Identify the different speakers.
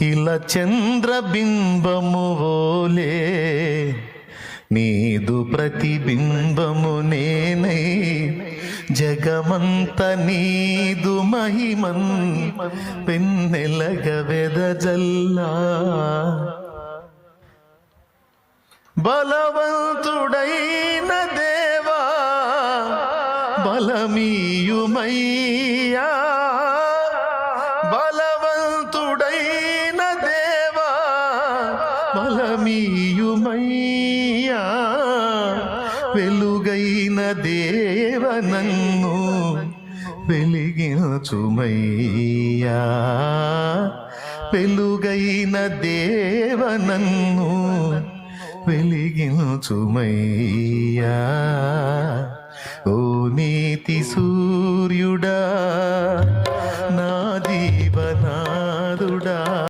Speaker 1: ఇలా చంద్రబింబము ఓలే నీదు ప్రతిబింబము నేనై జగమంత నీదు మహిమన్ పెన్నెలగ వెదజల్లా. బలవంతుడైన దేవా బలమీయుమయ్యా. బలవంతుడై ఫలమీయుమయ్యా వెలుగైన దేవ నన్ను వెలిగించుమయ్యా వెలుగైన దేవ నన్ను వెలిగించుమయ్యా. ఓ నీతి సూర్యుడా నా